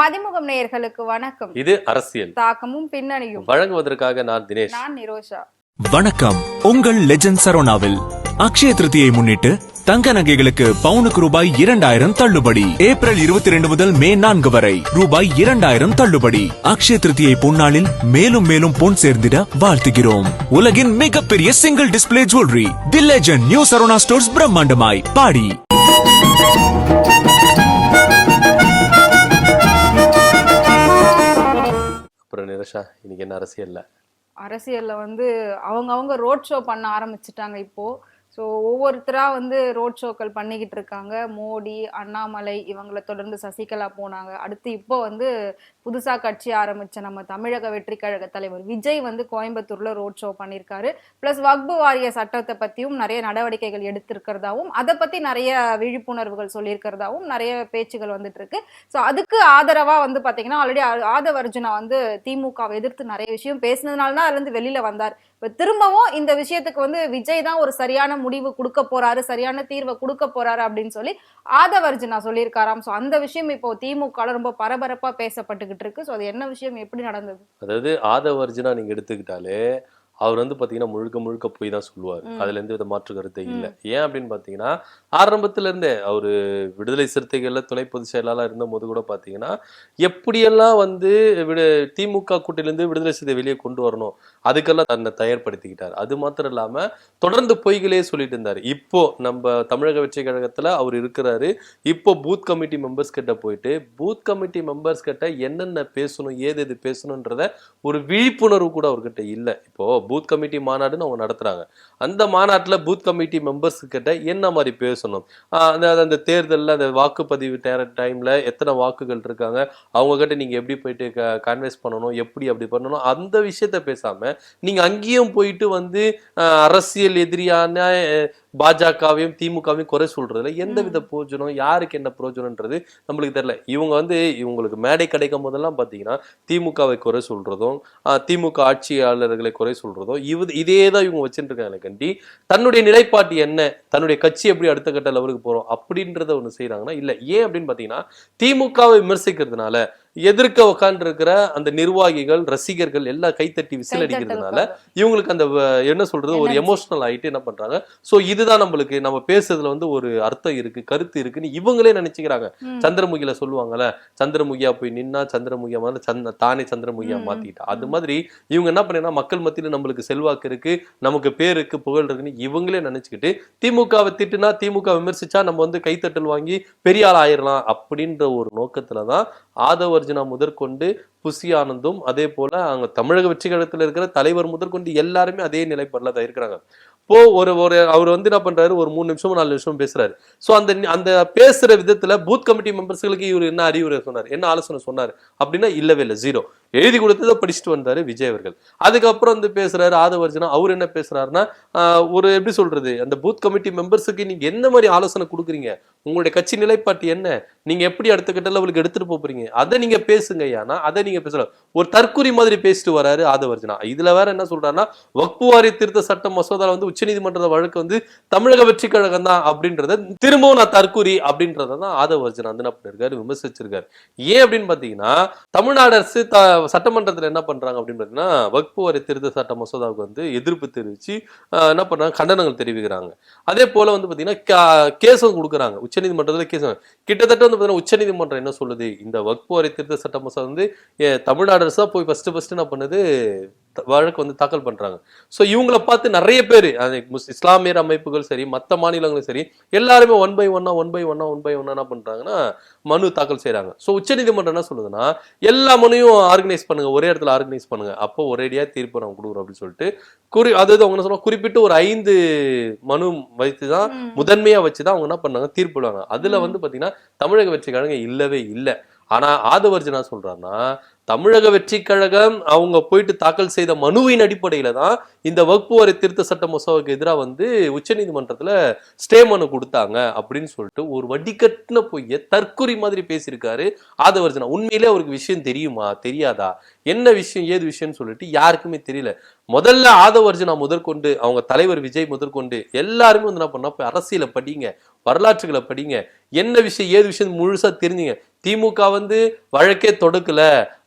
மதிமுகம் நேயர்களுக்கு வணக்கம். இது அரசியல். தாக்கமும் பின்னணியும். வழங்குவதற்காக நான் தினேஷ். நான் நிரோஷா. வணக்கம். உங்கள் லெஜண்ட் சரோனாவில் அக்ஷய திருதியை முன்னிட்டு தங்க நகைகளுக்கு பவுனுக்கு ரூபாய் இரண்டாயிரம் தள்ளுபடி. ஏப்ரல் இருபத்தி ரெண்டு முதல் மே நான்கு வரை ரூபாய் இரண்டாயிரம் தள்ளுபடி. அக்ஷய திருதியை பொன்னாளில் மேலும் மேலும் பொன் சேர்ந்திட வாழ்த்துகிறோம். உலகின் மிகப்பெரிய single display jewellery the legend new Saravana stores பிரம்மாண்டமாய் பாடி. நிரஷா இன்னைக்கு என்ன அரசியல்ல? அரசியல்ல வந்து அவங்க அவங்க ரோட் ஷோ பண்ண ஆரம்பிச்சிட்டாங்க இப்போ. ஸோ ஒவ்வொருத்தராக வந்து ரோட் ஷோக்கள் பண்ணிக்கிட்டு இருக்காங்க. மோடி அண்ணாமலை இவங்களை தொடர்ந்து சசிகலா போனாங்க. அடுத்து இப்போ வந்து புதுசாக கட்சி ஆரம்பித்த நம்ம தமிழக வெற்றி கழக தலைவர் விஜய் வந்து கோயம்புத்தூரில் ரோட் ஷோ பண்ணியிருக்காரு ப்ளஸ் வக்பு வாரிய சட்டத்தை பற்றியும் நிறைய நடவடிக்கைகள் எடுத்திருக்கிறதாவும் அதை பற்றி நிறைய விழிப்புணர்வுகள் சொல்லியிருக்கிறதாவும் நிறைய பேச்சுகள் வந்துட்டு இருக்கு ஸோ அதுக்கு ஆதரவாக வந்து பார்த்திங்கன்னா ஆல்ரெடி ஆதவ அர்ஜுனா வந்து திமுகவை எதிர்த்து நிறைய விஷயம் பேசினதுனால தான் அதுலேருந்து வெளியில் வந்தார். இப்போ திரும்பவும் இந்த விஷயத்துக்கு வந்து விஜய் தான் ஒரு சரியான முடிவு கொடுக்க போறாரு சரியான தீர்வை கொடுக்க போறாரு அப்படின்னு சொல்லி ஆதவர்ஜனா சொல்லியிருக்காராம். ஸோ அந்த விஷயம் இப்போ திமுக ரொம்ப பரபரப்பாக பேசப்பட்டுக்கிட்டு இருக்கு. ஸோ அது என்ன விஷயம்? எப்படி நடந்தது? அதாவது ஆதவர்ஜனா நீங்கள் எடுத்துக்கிட்டாலே அவர் வந்து பாத்தீங்கன்னா முழுக்க முழுக்க போய் தான் சொல்லுவார். அதுல எந்த வித மாற்று கருத்தே இல்ல. ஏன் அப்படின்னு பாத்தீங்கன்னா ஆரம்பத்துல இருந்தே அவரு விடுதலை சிறுத்தைகள்ல துணை பொதுச் செயலாளர் இருந்த போது கூட பாத்தீங்கன்னா எப்படியெல்லாம் வந்து விடு திமுக கூட்டிலிருந்து விடுதலை சிறுத்தை வெளியே கொண்டு வரணும் அதுக்கெல்லாம் தன்னை தயார்படுத்திக்கிட்டார். அது மாத்திரம் இல்லாம தொடர்ந்து பொய்களே சொல்லிட்டு இருந்தாரு. இப்போ நம்ம தமிழக வெற்றி கழகத்துல அவர் இருக்கிறாரு. இப்போ பூத் கமிட்டி மெம்பர்ஸ் கிட்ட போயிட்டு பூத் கமிட்டி மெம்பர்ஸ் கிட்ட என்னென்ன பேசணும் ஏது எது பேசணுன்றத ஒரு விழிப்புணர்வு கூட அவர்கிட்ட இல்ல. இப்போ பூத் கமிட்டி மாநாடுன்னு அவங்க நடத்துறாங்க. அந்த மாநாட்டில் பூத் கமிட்டி மெம்பர்ஸ் கிட்ட என்ன மாதிரி பேசணும்? ஆஹ் அந்த அந்த தேர்தலில் அந்த வாக்குப்பதிவு டைம்ல எத்தனை வாக்குகள் இருக்காங்க? அவங்கக்கிட்ட நீங்கள் எப்படி போயிட்டு க கன்வென்ஸ் பண்ணணும்? எப்படி அப்படி பண்ணணும்? அந்த விஷயத்த பேசாமல் நீங்கள் அங்கேயும் போயிட்டு வந்து அரசியல் எதிரியான பாஜகவையும் திமுகவையும் குறை சொல்றதுல எந்த வித பிரயோஜனம் யாருக்கு என்ன பிரயோஜனம்ன்றது நம்மளுக்கு தெரியல. இவங்க வந்து இவங்களுக்கு மேடை கிடைக்கும் போதெல்லாம் பாத்தீங்கன்னா திமுகவை குறை சொல்றதும் திமுக ஆட்சியாளர்களை குறை சொல்றதும் இது இதே தான் இவங்க வச்சுட்டு இருக்காங்க கண்டி. தன்னுடைய நிலைப்பாட்டு என்ன? தன்னுடைய கட்சி எப்படி அடுத்த கட்ட லெவலுக்கு போறோம்? அப்படின்றத ஒண்ணு செய்றாங்கன்னா இல்ல. ஏன் அப்படின்னு பாத்தீங்கன்னா திமுகவை விமர்சிக்கிறதுனால எதிர்க்க உட்கார்ந்து அந்த நிர்வாகிகள் ரசிகர்கள் எல்லாம் கைத்தட்டி விசில் அடிக்கிறதுனால இவங்களுக்கு அந்த என்ன சொல்றது ஒரு. எமோஷனல் ஆயிட்டு என்ன பண்றாங்க சோ இதுதான் நம்மளுக்கு நம்ம பேசுறதுல வந்து ஒரு அர்த்தம் இருக்கு கருத்து இருக்குன்னு இவங்களே நினைச்சுக்கிறாங்க ம். சந்திரமுகில சொல்லுவாங்கல்ல சந்திரமுகியா போய் நின்னா சந்திரமுகியா மாதிரி சந்த தானே சந்திரமுகியா. மாத்திட்டா அது மாதிரி இவங்க என்ன பண்ணா மக்கள் மத்தியில நம்மளுக்கு செல்வாக்கு இருக்கு நமக்கு பேர் இருக்கு புகழ் இருக்குன்னு இவங்களே நினைச்சுக்கிட்டு திமுகவை திட்டுனா திமுக விமர்சிச்சா நம்ம வந்து கைத்தட்டல் வாங்கி பெரிய ஆள் ஆயிரலாம் அப்படின்ற ஒரு நோக்கத்துலதான் ஆதவ அர்ஜுனா முதற்கொண்டு புசி ஆனந்தும் அதே போல அங்க தமிழக வெற்றி இருக்கிற தலைவர் முதற்கொண்டு எல்லாருமே அதே நிலைப்பாடுல தான் இருக்கிறாங்க. இப்போ ஒரு ஒரு அவர் வந்து என்ன பண்றாரு? ஒரு மூணு நிமிஷமும் நாலு நிமிஷம் பேசுறாரு. ஸோ அந்த அந்த பேசுற விதத்துல பூத் கமிட்டி மெம்பர்ஸ்களுக்கு இவர் என்ன அறிவுரை சொன்னார்? என்ன ஆலோசனை சொன்னார்? அப்படின்னா இல்லவே இல்லை ஜீரோ எழுதி கொடுத்ததை படிச்சுட்டு வந்தாரு விஜய் அவர்கள். அதுக்கப்புறம் வந்து பேசுறாரு ஆதவர்ஜனா. அவர் என்ன பேசுறாருன்னா ஒரு எப்படி சொல்றது? அந்த பூத் கமிட்டி மெம்பர்ஸுக்கு நீங்க என்ன மாதிரி ஆலோசனை கொடுக்குறீங்க? உங்களுடைய கட்சி நிலைப்பாட்டு என்ன? நீங்க எப்படி அடுத்த கட்ட லெவலுக்கு எடுத்துட்டு போறீங்க? அதை நீங்க பேசுங்க ஐயானா அதை நீங்க பேசல. ஒரு தற்குறி மாதிரி பேசிட்டு வராரு ஆதவர்ஜனா. இதுல வேற என்ன சொல்றாருன்னா வக்பு வாரிய திருத்த சட்ட மசோதாவில் வந்து உச்சநீதிமன்ற வழக்கு வந்து தமிழக வெற்றி கழகம் தான் அப்படின்றத திரும்பவும் நான் தற்குறி அப்படின்றத தான் ஆதவர்ஜனா வந்து என்ன பண்ணிருக்காரு விமர்சிச்சிருக்காரு. ஏன் அப்படின்னு பாத்தீங்கன்னா தமிழ்நாடு அரசு த சட்டமன்றத்தில் என்ன பண்றாங்க அப்படின்னு பாத்தீங்கன்னா வக்பு வரி திருத்த சட்ட மசோதாவுக்கு வந்து எதிர்ப்பு தெரிவிச்சு என்ன பண்றாங்க கண்டனங்கள் தெரிவிக்கிறாங்க. அதே போல வந்து பாத்தீங்கன்னா கா- கேஸும் கொடுக்குறாங்க. உச்சநீதிமன்றத்தில் கேஸ் கிட்டத்தட்ட வந்து பாத்தீங்கன்னா உச்சநீதிமன்றம் என்ன சொல்லுது? இந்த வக்பு வரி திருத்த சட்ட மசோதா வந்து தமிழ்நாடு அரசு தான் போய் ஃபர்ஸ்ட் ஃபர்ஸ்ட் என்ன பண்ணுது? வழக்கு வந்து தாக்கல் பண்றாங்க. சோ இவங்கள பார்த்து நிறைய பேர் இஸ்லாமியர் அமைப்புகள் சரி மத்த மாநிலங்களும் சரி எல்லாருமே ஒன் பை ஒன்னா ஒன் பை ஒன்னா ஒன் பை ஒன்னா என்ன பண்றாங்கன்னா மனு தாக்கல் செய்றாங்க. சோ உச்சநீதிமன்றம் என்ன சொல்லுதுன்னா எல்லா மனுவையும் ஆர்கனைஸ் பண்ணுங்க ஒரே இடத்துல ஆர்கனைஸ் பண்ணுங்க. அப்போ ஒரேடியா தீர்ப்பு நம்ம கொடுக்குறோம் அப்படின்னு சொல்லிட்டு குறி அதாவது அவங்க என்ன சொல்லுவாங்க குறிப்பிட்டு ஒரு ஐந்து மனு வைத்து தான். முதன்மையா வச்சுதான் அவங்க என்ன பண்ணாங்க தீர்ப்புடுவாங்க அதுல ம். வந்து பாத்தீங்கன்னா தமிழக வெற்றி கழகம் இல்லவே இல்லை. ஆனா ஆதவர்ஜனா சொல்றாருன்னா தமிழக வெற்றி கழகம் அவங்க போயிட்டு தாக்கல் செய்த மனுவின் அடிப்படையில தான் இந்த வகுப்பு திருத்த சட்ட மசோதாவுக்கு எதிராக வந்து உச்சநீதிமன்றத்தில் ஸ்டே மனு கொடுத்தாங்க அப்படின்னு சொல்லிட்டு ஒரு வடிகட்டின பொய்ய தற்குறி மாதிரி பேசியிருக்காரு ஆதவர்ஜனா. உண்மையிலே அவருக்கு விஷயம் தெரியுமா? தெரியாதா? என்ன விஷயம்? ஏது விஷயம்னு சொல்லிட்டு யாருக்குமே தெரியல. முதல்ல ஆதவர்ஜனா முதற்கொண்டு அவங்க தலைவர் விஜய் முதற்கொண்டு எல்லாருமே வந்து என்ன பண்ணா போய் அரசியலை படிங்க. வரலாற்றுகளை படிங்க. என்ன விஷயம் ஏது விஷயம் முழுசா தெரிஞ்சுங்க. திமுக வந்து வழக்கே தொடுக்கல.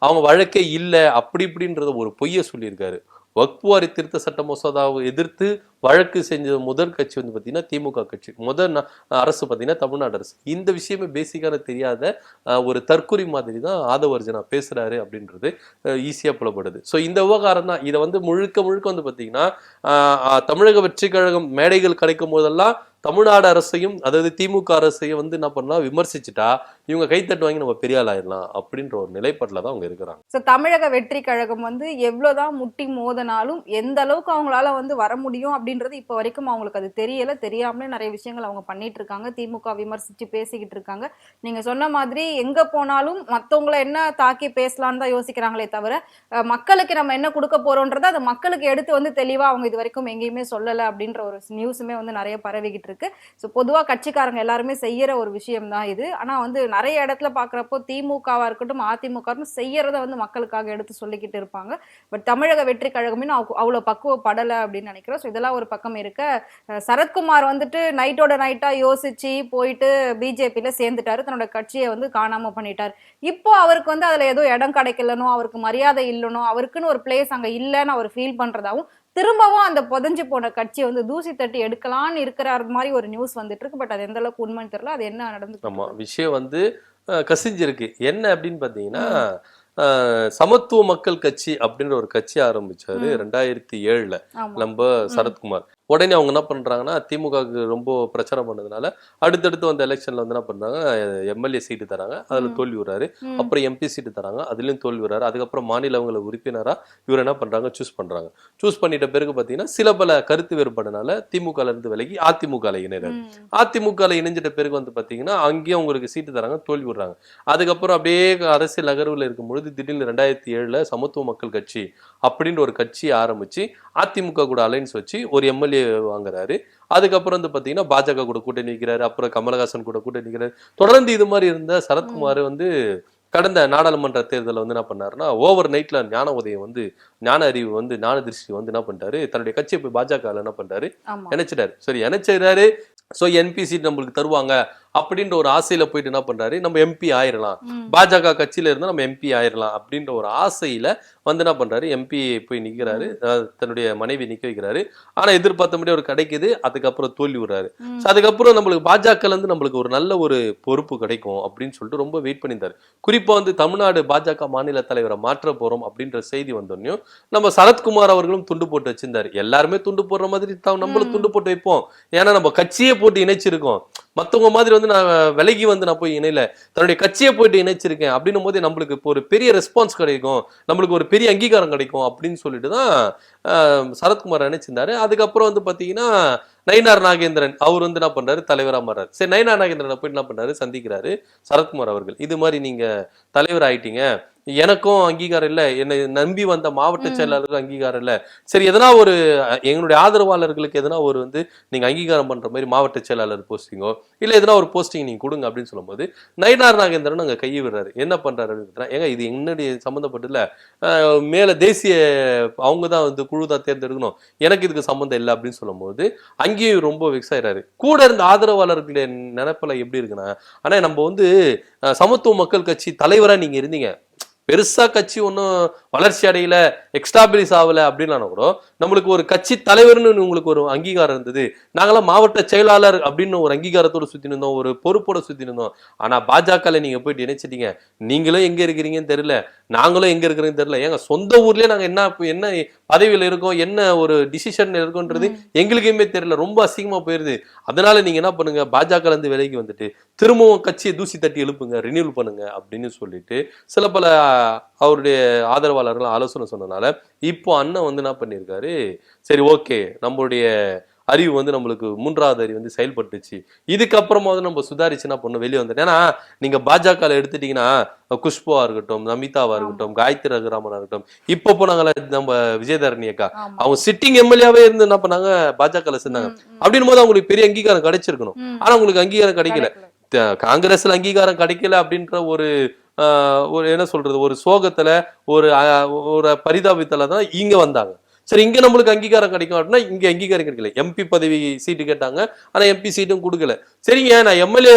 அவங்க வழக்கே இல்லை. அப்படி இப்படின்றத ஒரு பொய்யை சொல்லியிருக்காரு. வக்புவாரி திருத்த சட்ட மசோதாவை எதிர்த்து வழக்கு செஞ்ச முதல் கட்சி வந்து பார்த்தீங்கன்னா திமுக கட்சி. முதல் அரசு பார்த்தீங்கன்னா தமிழ்நாடு அரசு. இந்த விஷயமே பேசிக்கான தெரியாத ஒரு தற்குறி மாதிரி தான் ஆதவர்ஜனா பேசுறாரு அப்படின்றது ஈஸியாக புலப்படுது. ஸோ இந்த விவகாரம் தான். இதை வந்து முழுக்க முழுக்க வந்து பார்த்தீங்கன்னா தமிழக வெற்றி கழகம் மேடைகள் கிடைக்கும் போதெல்லாம் தமிழ்நாடு அரசையும் அதாவது திமுக அரசையும் வந்து என்ன பண்ணா விமர்சிச்சுட்டா இவங்க கைத்தட்டு வாங்கி நம்ம பெரிய ஆள் ஆயிடலாம் அப்படின்ற ஒரு நிலைப்பாட்டில் தான் அவங்க இருக்கிறாங்க. ஸோ தமிழக வெற்றி கழகம் வந்து எவ்வளோதான் முட்டி மோதனாலும் எந்த அளவுக்கு அவங்களால வந்து வர முடியும் அப்படின்றது இப்போ வரைக்கும் அவங்களுக்கு அது தெரியல. தெரியாமலே நிறைய விஷயங்கள் அவங்க பண்ணிட்டு இருக்காங்க. திமுக விமர்சிச்சு பேசிக்கிட்டு இருக்காங்க. நீங்க சொன்ன மாதிரி எங்க போனாலும் மற்றவங்கள என்ன தாக்கி பேசலான்னு தான் யோசிக்கிறாங்களே தவிர மக்களுக்கு நம்ம என்ன கொடுக்க போறோன்றதை அதை மக்களுக்கு எடுத்து வந்து தெளிவாக அவங்க இது வரைக்கும் எங்கேயுமே சொல்லலை அப்படின்ற ஒரு நியூஸுமே வந்து நிறைய பரவிக்கிட்டு இருக்கு. ஸோ பொதுவாக கட்சிக்காரங்க எல்லாருமே செய்யற ஒரு விஷயம் தான் இது. ஆனால் வந்து நிறைய இடத்துல பார்க்குறப்போ திமுகவாக இருக்கட்டும் அதிமுக செய்யறத வந்து மக்களுக்காக எடுத்து சொல்லிக்கிட்டு இருப்பாங்க. பட் தமிழக வெற்றி கழகமே அவ்வளோ பக்குவப்படலை அப்படின்னு நினைக்கிறோம் ஸோ இதெல்லாம் ஒரு பக்கம் இருக்க சரத்குமார் வந்துட்டு நைட்டோட நைட்டாக யோசிச்சு போயிட்டு பிஜேபியில் சேர்ந்துட்டாரு. தன்னோட கட்சியை வந்து காணாமல் பண்ணிட்டார். இப்போ அவருக்கு வந்து அதில் ஏதோ இடம் கிடைக்கலனோ அவருக்கு மரியாதை இல்லைனோ அவருக்குன்னு ஒரு பிளேஸ் அங்கே இல்லைன்னு அவர் ஃபீல் பண்ணுறதாவும் திரும்பவும் அந்த புதஞ்சு போன கட்சியை வந்து தூசி தட்டி எடுக்கலாம்னு இருக்கிற மாதிரி ஒரு நியூஸ் வந்துட்டு இருக்கு. பட் அது எந்த அளவுக்கு உண்மைன்னு தெரியல. அது என்ன நடந்து ஆமா. விஷயம் வந்து கசிஞ்சிருக்கு. என்ன அப்படின்னு பாத்தீங்கன்னா அஹ், சமத்துவ மக்கள் கட்சி அப்படின்ற ஒரு கட்சி ஆரம்பிச்சாரு. ரெண்டாயிரத்தி ஏழுல. நம்ம சரத்குமார். உடனே அவங்க என்ன பண்றாங்கன்னா திமுகவுக்கு ரொம்ப பிரச்சாரம் பண்ணதுனால அடுத்தடுத்து வந்த எலெக்ஷன்ல வந்து என்ன பண்றாங்க எம்எல்ஏ சீட்டு தராங்க அதுல. தோல்வி வர்றாரு ம். அப்புறம் எம்பி சீட்டு தராங்க அதுலயும் தோல்வி வர்றாரு அதுக்கப்புறம் மாநிலங்கள உறுப்பினரா இவர் என்ன பண்றாங்க சூஸ் பண்றாங்க சூஸ் பண்ணிட்ட பிறகு பாத்தீங்கன்னா சில பல கருத்து வேறுபாடுனால திமுக ல இருந்து விலகி அதிமுக ல இணைறாரு ம். அதிமுக ல இணைஞ்சிட்ட பிறகு வந்து பாத்தீங்கன்னா அங்கேயும் உங்களுக்கு சீட்டு தராங்க தோல்வி விடுறாங்க அதுக்கப்புறம் அப்படியே அரசியல் நகர்வுல இருக்கும் பொழுது திடீர்னு ரெண்டாயிரத்தி ஏழுல சமத்துவ மக்கள் கட்சி அப்படின்ற ஒரு கட்சி ஆரம்பிச்சு அதிமுக கூட அலைன்ஸ் வச்சு ஒரு எம்எல்ஏ வாங்குறாரு. அதுக்கப்புறம் வந்து பாத்தீங்கன்னா பாஜக கூட கூட்டணி வைக்கிறாரு. அப்புறம் கமலஹாசன் கூட கூட்டணி வைக்கிறாரு. தொடர்ந்து இது மாதிரி இருந்த சரத்குமார் வந்து கடந்த நாடாளுமன்ற தேர்தலில் வந்து என்ன பண்ணாருன்னா ஓவர் நைட்ல ஞான உதயம் வந்து ஞான அறிவு வந்து ஞான திருஷ்டி வந்து என்ன பண்ணிட்டாரு? தன்னுடைய கட்சியை போய் பாஜக என்ன பண்றாரு ஆமா. நினைச்சிட்டாரு சரி நினைச்சிட்டாரு சோ என்பி சீட் நம்மளுக்கு தருவாங்க. அப்படின்ற ஒரு ஆசையில போயிட்டு என்ன பண்றாரு? நம்ம எம்பி ஆயிரலாம். பாஜக கட்சியில இருந்தா நம்ம எம்பி ஆயிரலாம் அப்படின்ற ஒரு ஆசையில வந்து என்ன பண்றாரு? எம்பி போய் நிக்கிறாரு. தன்னுடைய மனைவி நிக்க வைக்கிறாரு. ஆனா எதிர்பார்த்தபடி ஒரு கிடைக்குது. அதுக்கப்புறம் தோல்வி விடுறாரு. அதுக்கப்புறம் நம்மளுக்கு பாஜகல இருந்து நம்மளுக்கு ஒரு நல்ல ஒரு பொறுப்பு கிடைக்கும் அப்படின்னு சொல்லிட்டு ரொம்ப வெயிட் பண்ணியிருந்தாரு. குறிப்பா வந்து தமிழ்நாடு பாஜக மாநில தலைவரை மாற்ற போறோம் அப்படின்ற செய்தி வந்தோடனையும் நம்ம சரத்குமார் அவர்களும் துண்டு போட்டு வச்சிருந்தாரு. எல்லாருமே துண்டு போடுற மாதிரி நம்மளும். துண்டு போட்டு வைப்போம். ஏன்னா நம்ம கட்சியே போட்டு இணைச்சிருக்கோம். மத்தவங்க மாதிரி வந்து நான் விலகி வந்து நான் போய் இணையில. தன்னுடைய கட்சியை போயிட்டு இணைச்சிருக்கேன். அப்படின்னும் போது நம்மளுக்கு இப்போ ஒரு பெரிய ரெஸ்பான்ஸ் கிடைக்கும். நம்மளுக்கு ஒரு பெரிய அங்கீகாரம் கிடைக்கும் அப்படின்னு சொல்லிட்டு தான் சரத்குமார் நினைச்சிருந்தாரு. அதுக்கப்புறம் வந்து பாத்தீங்கன்னா நயினார் நாகேந்திரன் அவர் வந்து என்ன பண்றாரு? தலைவராக மாறாரு சரி நயினார் நாகேந்திரனை போய் என்ன பண்றாரு? சந்திக்கிறாரு சரத்குமார் அவர்கள். இது மாதிரி நீங்க தலைவர் ஆயிட்டீங்க. எனக்கும் அங்கீகாரம் இல்ல. என்னை நம்பி வந்த மாவட்ட. செயலாளருக்கும் அங்கீகாரம் இல்ல. சரி எதனா ஒரு எங்களுடைய ஆதரவாளர்களுக்கு எதனா ஒரு வந்து நீங்க அங்கீகாரம் பண்ற மாதிரி மாவட்ட செயலாளர் போஸ்டிங்கோ இல்ல எதனா ஒரு போஸ்டிங் நீங்க கொடுங்க அப்படின்னு சொல்லும்போது நயினார் நாகேந்திரன் அங்க கையை விடுறாரு. என்ன பண்றாரு அப்படின்னு ஏங்க இது என்னுடைய சம்மந்தப்பட்டதுல அஹ், மேல தேசிய அவங்க தான் வந்து குழு தான் தேர்ந்தெடுக்கணும். எனக்கு இதுக்கு சம்மந்தம் இல்லை அப்படின்னு சொல்லும்போது அங்கேயும் ரொம்ப வெக்ஸ் ஆயிறாரு. கூட இருந்த ஆதரவாளர்களுடைய நினைப்பில் எப்படி இருக்குன்னா ஆனா நம்ம வந்து சமத்துவ மக்கள் கட்சி தலைவரா நீங்க இருந்தீங்க. பெருசாக கட்சி ஒன்றும் வளர்ச்சி அடையல எக்ஸ்டாபிளிஷ் ஆகல அப்படின்னா கூட நம்மளுக்கு ஒரு கட்சி தலைவர்னு உங்களுக்கு ஒரு அங்கீகாரம் இருந்தது. நாங்களாம் மாவட்ட செயலாளர் அப்படின்னு ஒரு அங்கீகாரத்தோட சுத்தி இருந்தோம் ஒரு பொறுப்போட சுத்தி இருந்தோம். ஆனா பாஜகல நீங்க போயிட்டு இணைச்சிட்டீங்க நீங்களும் எங்க இருக்கிறீங்கன்னு தெரியல. நாங்களும் எங்க இருக்கிறீங்கன்னு தெரியல. ஏங்க சொந்த ஊர்லயே நாங்க என்ன என்ன பதவியில இருக்கோம் என்ன ஒரு டிசிஷன் இருக்கோன்றது எங்களுக்குமே தெரியல. ரொம்ப அசிங்கமா போயிருது. அதனால நீங்க என்ன பண்ணுங்க பாஜக இருந்து விலகி வந்துட்டு திரும்பவும் கட்சியை தூசி தட்டி எழுப்புங்க ரினியூல் பண்ணுங்க அப்படின்னு சொல்லிட்டு சில பல அவருடைய ஆதரவாளர்கள் ஆலோசனை சொன்னனால இப்போ அண்ணன் வந்து என்ன பண்ணியிருக்காரு? சரி ஓகே. நம்மளுடைய அறிவு வந்து நம்மளுக்கு மூன்றாவது அறிவு வந்து செயல்பட்டுச்சு. இதுக்கப்புறமாவது நம்ம சுதாரிச்சு என்ன பண்ணணும்? வெளியே வந்துட்டு ஏன்னா நீங்க பாஜக எடுத்துட்டீங்கன்னா குஷ்புவா இருக்கட்டும் நமிதாவா இருக்கட்டும் காயத்ரி ரகுராமனா இருக்கட்டும் இப்போ போனாங்களே நம்ம விஜயதரணி அக்கா. அவங்க சிட்டிங் எம்எல்ஏவே இருந்து என்ன பண்ணாங்க? பாஜக சேர்ந்தாங்க. அப்படின்னும் போது அவங்களுக்கு பெரிய அங்கீகாரம் கிடைச்சிருக்கணும். ஆனா உங்களுக்கு அங்கீகாரம் கிடைக்கல. காங்கிரஸ்ல அங்கீகாரம் கிடைக்கல அப்படின்ற ஒரு ஒரு என்ன சொல்றது ஒரு சோகத்துல ஒரு ஒரு பரிதாபத்துல தான் இங்க வந்தாங்க. சரி இங்க நம்மளுக்கு அங்கீகாரம் கிடைக்கும் அப்படின்னா இங்க அங்கீகாரம் கிடைக்கல. எம்பி பதவி சீட்டு கேட்டாங்க. ஆனா எம்பி சீட்டும் கொடுக்கல. சரிங்க நான் எம்எல்ஏ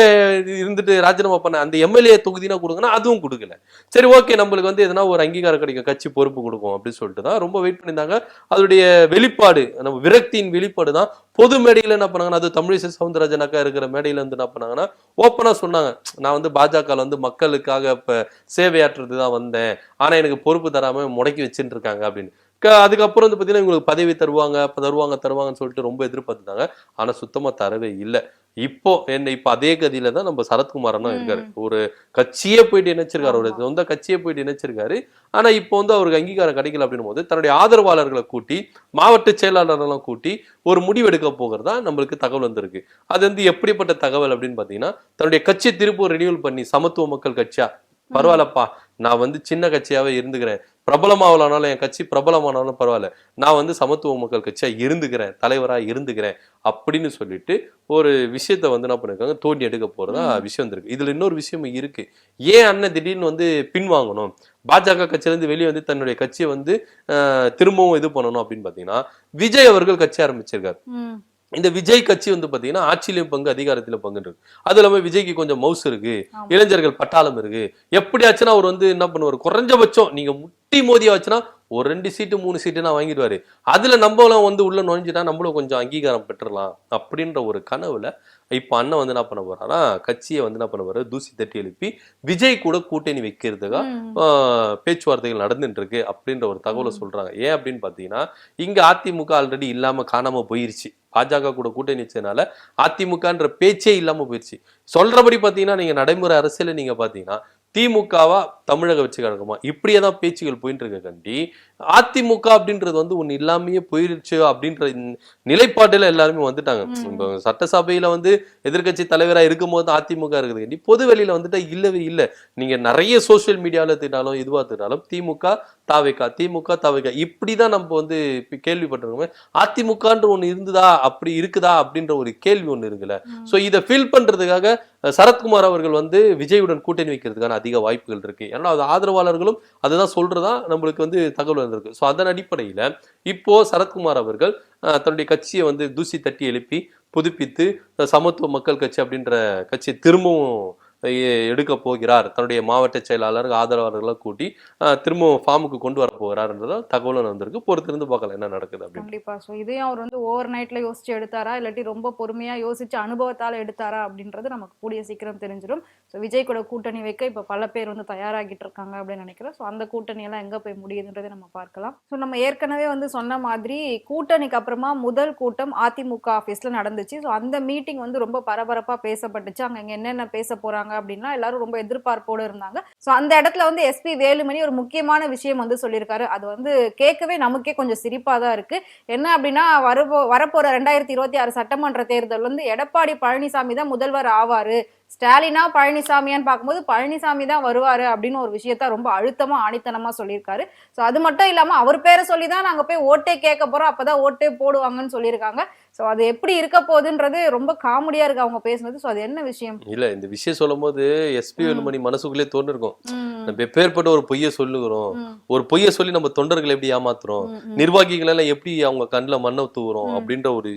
இருந்துட்டு ராஜினாமா பண்ண அந்த எம்எல்ஏ தொகுதினா கொடுங்கன்னா அதுவும் கொடுக்கல. சரி ஓகே நம்மளுக்கு வந்து எதனா ஒரு அங்கீகாரம் கிடைக்கும். கட்சி பொறுப்பு கொடுக்கும் அப்படின்னு சொல்லிட்டு தான் ரொம்ப வெயிட் பண்ணியிருந்தாங்க. அதோடைய வெளிப்பாடு நம்ம விரக்தியின் வெளிப்பாடு தான். பொது மேடையில் என்ன பண்ணாங்கன்னா அது தமிழிசை சவுந்தரராஜனாக்கா இருக்கிற மேடையில வந்து என்ன பண்ணாங்கன்னா ஓப்பனாக சொன்னாங்க. நான் வந்து பாஜக வந்து மக்களுக்காக இப்போ சேவையாற்றுறது தான் வந்தேன். ஆனால் எனக்கு பொறுப்பு தராமல் முடக்கி வச்சுட்டு இருக்காங்க அப்படின்னு. அதுக்கப்புறம் வந்து பாத்தீங்கன்னா இவங்களுக்கு பதவி தருவாங்க தருவாங்க தருவாங்கன்னு சொல்லிட்டு ரொம்ப எதிர்பார்த்துட்டாங்க. ஆனா சுத்தமா தரவே இல்லை. இப்போ என்ன இப்ப அதே கதியில தான் நம்ம சரத்குமார் அண்ணா இருக்காரு ஒரு கட்சியே போயிட்டு இணைச்சிருக்காரு. ஒரு சொந்த கட்சியே போயிட்டு இணைச்சிருக்காரு. ஆனா இப்போ வந்து அவருக்கு அங்கீகாரம் கிடைக்கல அப்படின்னும் போது தன்னுடைய ஆதரவாளர்களை கூட்டி மாவட்ட செயலாளர்களெல்லாம் கூட்டி ஒரு முடிவெடுக்க போகிறதா நம்மளுக்கு தகவல் வந்திருக்கு. அது வந்து எப்படிப்பட்ட தகவல் அப்படின்னு பாத்தீங்கன்னா தன்னுடைய கட்சி திருப்பூர் ரினியூவல் பண்ணி சமத்துவ மக்கள் கட்சியா? பரவாயில்லப்பா. நான் வந்து சின்ன கட்சியாவே இருந்துக்கிறேன். பிரபலமாவலானாலும் என் கட்சி பிரபலமானாலும் பரவாயில்ல. நான் வந்து சமத்துவ மக்கள் கட்சியா இருந்துக்கிறேன் தலைவரா இருந்துக்கிறேன் அப்படின்னு சொல்லிட்டு ஒரு விஷயத்த வந்து என்ன பண்ணிருக்காங்க தோண்டி எடுக்க போறதா விஷயம் வந்திருக்கு. இதுல இன்னொரு விஷயம் இருக்கு. ஏன் அண்ணன் திடீர்னு வந்து பின்வாங்கணும்? பாஜக கட்சியில இருந்து வெளியே வந்து தன்னுடைய கட்சியை வந்து திரும்பவும் இது பண்ணணும் அப்படின்னு பாத்தீங்கன்னா விஜய் அவர்கள் கட்சி ஆரம்பிச்சிருக்காரு. இந்த விஜய் கட்சி வந்து பாத்தீங்கன்னா ஆட்சியிலும் பங்கு அதிகாரத்திலும் பங்கு இருக்கு. அது இல்லாம விஜய்க்கு கொஞ்சம் மவுஸ் இருக்கு. இளைஞர்கள் பட்டாளம் இருக்கு. எப்படியாச்சுன்னா அவர் வந்து என்ன பண்ணுவார்? குறைஞ்சபட்சம் நீங்க முட்டி மோதியாச்சுன்னா ஒரு ரெண்டு சீட்டு மூணு சீட்டு நான் வாங்கிடுவாரு. அதுல நம்மளும் வந்து உள்ள நுழைஞ்சுட்டா நம்மளும் கொஞ்சம் அங்கீகாரம் பெற்றுடலாம் அப்படின்ற ஒரு கனவுல இப்ப அண்ணன் வந்து என்ன பண்ண போறாரா கட்சியை வந்து என்ன பண்ண போறாரு? தூசி தட்டி எழுப்பி விஜய் கூட கூட்டணி வைக்கிறதுக்கா ம். ஆஹ் பேச்சுவார்த்தைகள் நடந்துட்டு இருக்கு அப்படின்ற ஒரு தகவலை சொல்றாங்க. ஏன் அப்படின்னு பாத்தீங்கன்னா இங்க அதிமுக ஆல்ரெடி இல்லாம காணாம போயிருச்சு. பாஜக கூட கூட்டணி வச்சதுனால அதிமுகன்ற பேச்சே இல்லாம போயிருச்சு. சொல்றபடி பாத்தீங்கன்னா நீங்க நடைமுறை அரசியல நீங்க பாத்தீங்கன்னா திமுகவா தமிழக வச்சு கிடக்குமா இப்படியே தான் பேச்சுகள் போயிட்டு இருக்க கண்டி. அதிமுக அப்படின்றது வந்து ஒண்ணு இல்லாமயே போயிருச்சு அப்படின்ற நிலைப்பாட்டுல எல்லாருமே வந்துட்டாங்க. இப்போ சட்டசபையில வந்து எதிர்க்கட்சி தலைவரா இருக்கும் போது அதிமுக இருக்குது. கண்டி பொது வெளியில வந்துட்டா இல்லவே இல்லை. நீங்க நிறைய சோஷியல் மீடியால திட்டாலும் இதுவா திட்டாலும் திமுக தாவைக்கா திமுக தாவைக்கா இப்படிதான் நம்ம வந்து கேள்விப்பட்டிருக்கோமே. அதிமுகன்ற ஒண்ணு இருந்ததா? அப்படி இருக்குதா? அப்படின்ற ஒரு கேள்வி ஒண்ணு இருக்குல்ல. சோ இதை ஃபில் பண்றதுக்காக அஹ், சரத்குமார் அவர்கள் வந்து விஜயுடன் கூட்டணி வைக்கிறதுக்கான அதிக வாய்ப்புகள் இருக்கு. ஏன்னா அது ஆதரவாளர்களும் அதுதான் சொல்றதா நம்மளுக்கு வந்து தகவல் வந்திருக்கு. ஸோ அதன் அடிப்படையில் இப்போ சரத்குமார் அவர்கள் தன்னுடைய கட்சியை வந்து தூசி தட்டி எழுப்பி புதுப்பித்து சமத்துவ மக்கள் கட்சி அப்படின்ற கட்சியை திரும்பவும் எடுக்க போகிறார். தன்னுடைய மாவட்ட செயலாளர் ஆதரவாளர்களை கூட்டி திரும்பவும் ஃபார்முக்கு கொண்டு வர போகிறார்ன்றத தகவலும் வந்திருக்கு. பொறுத்திருந்து பார்க்கலாம் என்ன நடக்குது அப்படின்னு. கண்டிப்பா. ஸோ இதையும் அவர் வந்து ஓவர் நைட்டில் யோசிச்சு எடுத்தாரா? இல்லாட்டி ரொம்ப பொறுமையாக யோசிச்சு அனுபவத்தால் எடுத்தாரா? அப்படின்றது நமக்கு கூடிய சீக்கிரம் தெரிஞ்சிடும். ஸோ விஜய் கூட கூட்டணி வைக்க இப்போ பல பேர் வந்து தயாராகிட்டு இருக்காங்க அப்படின்னு நினைக்கிறேன். ஸோ அந்த கூட்டணியெல்லாம் எங்கே போய் முடியுதுன்றதை நம்ம பார்க்கலாம். ஸோ நம்ம ஏற்கனவே வந்து சொன்ன மாதிரி கூட்டணிக்கு அப்புறமா முதல் கூட்டம் அதிமுக ஆஃபீஸில் நடந்துச்சு. ஸோ அந்த மீட்டிங் வந்து ரொம்ப பரபரப்பாக பேசப்பட்டுச்சு. அங்கே என்னென்ன பேச போகிறாங்க அப்படின்னா எல்லாரும் ரொம்ப எதிர்பார்ப்போடு இருந்தாங்க. ஸோ அந்த இடத்துல வந்து எஸ்பி வேலுமணி ஒரு முக்கியமான விஷயம் வந்து சொல்லியிருக்காரு. அது வந்து கேட்கவே நமக்கே கொஞ்சம் சிரிப்பா தான் இருக்கு. என்ன அப்படின்னா வரப்போ வரப்போற ரெண்டாயிரத்தி இருபத்தி ஆறு சட்டமன்ற தேர்தல் வந்து எடப்பாடி பழனிசாமி தான் முதல்வர் ஆவாரு. ஸ்டாலினா பழனிசாமியான்னு பார்க்கும்போது பழனிசாமி தான் வருவாரு அப்படின்னு ஒரு விஷயத்த ரொம்ப அழுத்தமா ஆணித்தனமா சொல்லியிருக்காரு. ஸோ அது மட்டும் இல்லாம அவர் பேரை சொல்லி தான் நாங்க போய் ஓட்டே கேட்க போறோம். அப்பதான் ஓட்டே போடுவாங்கன்னு சொல்லியிருக்காங்க. ஸோ அது எப்படி இருக்க போகுதுன்றது ரொம்ப காமெடியா இருக்கு அவங்க பேசுனது. ஸோ அது என்ன விஷயம்? இல்ல இந்த விஷயம் சொல்லும் போது எஸ்பி வேலுமணி மனசுக்குள்ளே தோணிருக்கும் ம், நம்ம எப்பேற்பட்ட ஒரு பொய்யை சொல்லுகிறோம். ஒரு பொய்யை சொல்லி நம்ம தொண்டர்களை எப்படி ஏமாத்துறோம். நிர்வாகிகள் எல்லாம் எப்படி அவங்க கண்ணுல மண்ணை தூவுறோம். அப்படின்ற ஒரு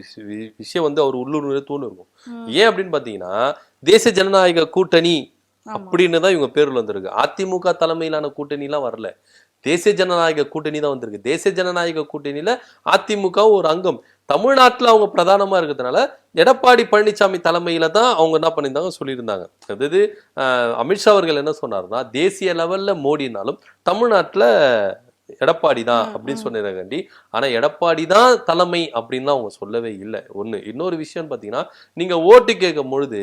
விஷயம் வந்து அவர் உள்ளூர்ல தோணு இருக்கும். ஏன் அப்படின்னு பாத்தீங்கன்னா தேசிய ஜனநாயக கூட்டணி. அப்படின்னு தான் இவங்க பேர்ல வந்திருக்கு. அதிமுக தலைமையிலான கூட்டணி எல்லாம் வரல. தேசிய ஜனநாயக கூட்டணி தான் வந்திருக்கு. தேசிய ஜனநாயக கூட்டணியில அதிமுக ஒரு அங்கம். தமிழ்நாட்டுல அவங்க பிரதானமா இருக்கிறதுனால எடப்பாடி பழனிசாமி தலைமையில தான் அவங்க என்ன பண்ணியிருந்தாங்க சொல்லியிருந்தாங்க. அதாவது அமித்ஷா அவர்கள் என்ன சொன்னாருன்னா தேசிய லெவல்ல மோடினாலும் தமிழ்நாட்டுல எடப்பாடி தான் அப்படின்னு ம். சொன்னதுக்காண்டி ஆனா எடப்பாடி தான் தலைமை அப்படின்னு அவங்க சொல்லவே இல்லை. ஒண்ணு இன்னொரு விஷயம் பாத்தீங்கன்னா நீங்க ஓட்டு கேட்கும் பொழுது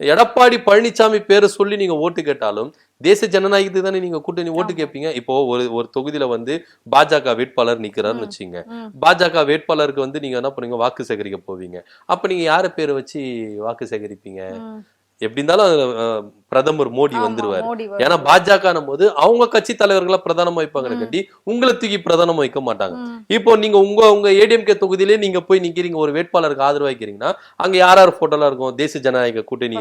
எடப்பாடி பழனிசாமி பேரை சொல்லி நீங்க ஓட்டு கேட்டாலும் தேசிய ஜனநாயகத்துக்கு தானே நீங்க கூட்டணி ஓட்டு. கேட்பீங்க இப்போ ஒரு ஒரு தொகுதியில வந்து பாஜக வேட்பாளர் நிக்கிறாருன்னு. வச்சுங்க. பாஜக வேட்பாளருக்கு வந்து நீங்க என்ன பண்ணுவீங்க வாக்கு சேகரிக்க போவீங்க அப்ப நீங்க யார பேரை வச்சு வாக்கு சேகரிப்பீங்க. எப்படி இருந்தாலும் பிரதமர் மோடி வந்துருவாரு. ஏன்னா. பாஜக போது அவங்க கட்சி தலைவர்களா பிரதானமா வைப்பாங்க கண்டி உங்களை தூக்கி பிரதானமா வைக்க மாட்டாங்க. இப்போ நீங்க உங்க உங்க ஏடிஎம்கே தொகுதியிலே நீங்க போய் நிக்கிறீங்க ஒரு வேட்பாளருக்கு ஆதரவு வைக்கிறீங்கன்னா அங்க யார் யார் போட்டோலாம் இருக்கும்? தேசிய ஜனநாயக கூட்டணி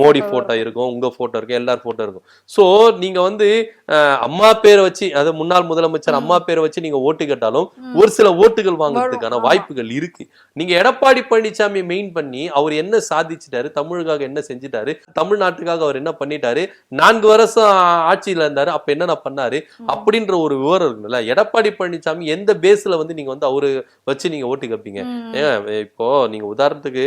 மோடி போட்டோ இருக்கும். உங்க போட்டோ இருக்கும் எல்லார் போட்டோ இருக்கும். சோ நீங்க வந்து அஹ், அம்மா பேரை வச்சு அது முன்னாள் முதலமைச்சர் அம்மா பேரை வச்சு நீங்க ஓட்டு கேட்டாலும் ஒரு சில ஓட்டுகள் வாங்குறதுக்கான. வாய்ப்புகள் இருக்கு. நீங்க எடப்பாடி பழனிசாமி மெயின் பண்ணி அவர் என்ன சாதிச்சிட்டாரு தமிழுக்காக என்ன செஞ்சுட்டாரு தமிழ்நாட்டுக்காக அவர் என்ன பண்ணிட்டாரு நான்கு வருஷம் ஆட்சியில இருந்தாரு அப்ப என்னென்ன பண்ணாரு அப்படின்ற ஒரு விவரம் இருக்குல்ல எடப்பாடி பழனிசாமி எந்த பேஸ்ல வந்து நீங்க வந்து அவரு வச்சு நீங்க ஓட்டு கேட்பீங்க இப்போ நீங்க உதாரணத்துக்கு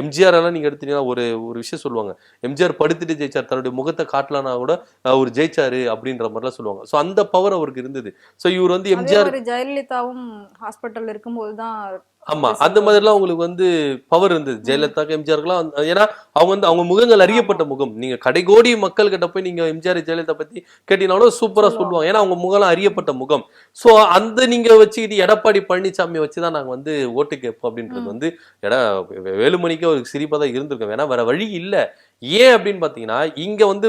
எம்ஜிஆர் எல்லாம் நீங்க எடுத்தீங்கன்னா ஒரு ஒரு விஷயம் சொல்லுவாங்க. எம்ஜிஆர் படுத்துட்டு ஜெயிச்சார். தன்னுடைய முகத்தை காட்டலனா கூட அவர் ஜெயிச்சாரு அப்படின்ற மாதிரிலாம் சொல்லுவாங்க. சோ அந்த பவர் அவருக்கு இருந்தது. சோ இவர் வந்து எம்ஜிஆர் ஜெயலலிதாவும் ஹாஸ்பிட்டல் இருக்கும்போது தான் ஆமா அந்த மாதிரிலாம் உங்களுக்கு வந்து பவர் இருந்தது. ஜெயலலிதாக்கு எம்ஜிஆருக்குலாம் ஏன்னா அவங்க வந்து அவங்க முகங்கள் அறியப்பட்ட முகம். நீங்க கடைகோடி மக்கள் கிட்ட போய் நீங்க எம்ஜிஆர் ஜெயலலிதா பத்தி கேட்டீங்கன்னாலும் சூப்பரா சொல்லுவாங்க. ஏன்னா அவங்க முகம்லாம் அறியப்பட்ட முகம். சோ அந்த நீங்க வச்சுக்கிட்டு எடப்பாடி பழனிசாமி வச்சுதான் நாங்க வந்து ஓட்டு கேட்போம் அப்படின்றது வந்து எட ஏழு மணிக்கு ஒரு சிரிப்பா தான் இருந்திருக்கும். ஏன்னா வேற வழி இல்லை. ஏன் அப்படின்னு பாத்தீங்கன்னா இங்க வந்து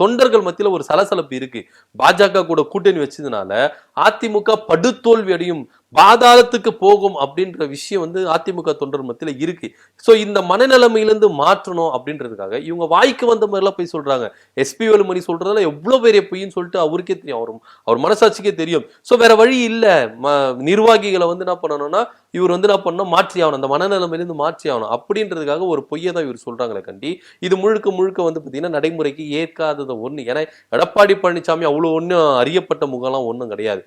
தொண்டர்கள் மத்தியில் ஒரு சலசலப்பு இருக்கு. பாஜக கூட கூட்டணி வச்சதுனால அதிமுக படுதோல்வி அடையும் பாதாளத்துக்கு போகும் அப்படின்ற விஷயம் வந்து அதிமுக தொண்டர் மத்தியில் இருக்கு. ஸோ இந்த மனநிலைமையிலேருந்து மாற்றணும் அப்படின்றதுக்காக இவங்க வாய்க்கு வந்த மாதிரிலாம் போய் சொல்றாங்க. எஸ்பி வேலுமணி சொல்றதுல எவ்வளோ பெரிய பொய்ன்னு சொல்லிட்டு அவருக்கே தெரியும். அவர் அவர் மனசாட்சிக்கே தெரியும். ஸோ வேற வழி இல்லை. ம- நிர்வாகிகளை வந்து என்ன பண்ணணும்னா இவர் வந்து என்ன பண்ணணும்? மாற்றி ஆகணும். அந்த மனநிலைமையிலேருந்து மாற்றி ஆகணும். அப்படின்றதுக்காக ஒரு பொய்யை தான் இவர் சொல்றாங்களே கண்டி. இது முழுக்க முழுக்க வந்து பார்த்தீங்கன்னா நடைமுறைக்கு ஏற்காதது ஒன்று ஏன்னா எடப்பாடி பழனிசாமி அவ்வளோ ஒன்றும் அறியப்பட்ட முகம்லாம் ஒன்றும் கிடையாது.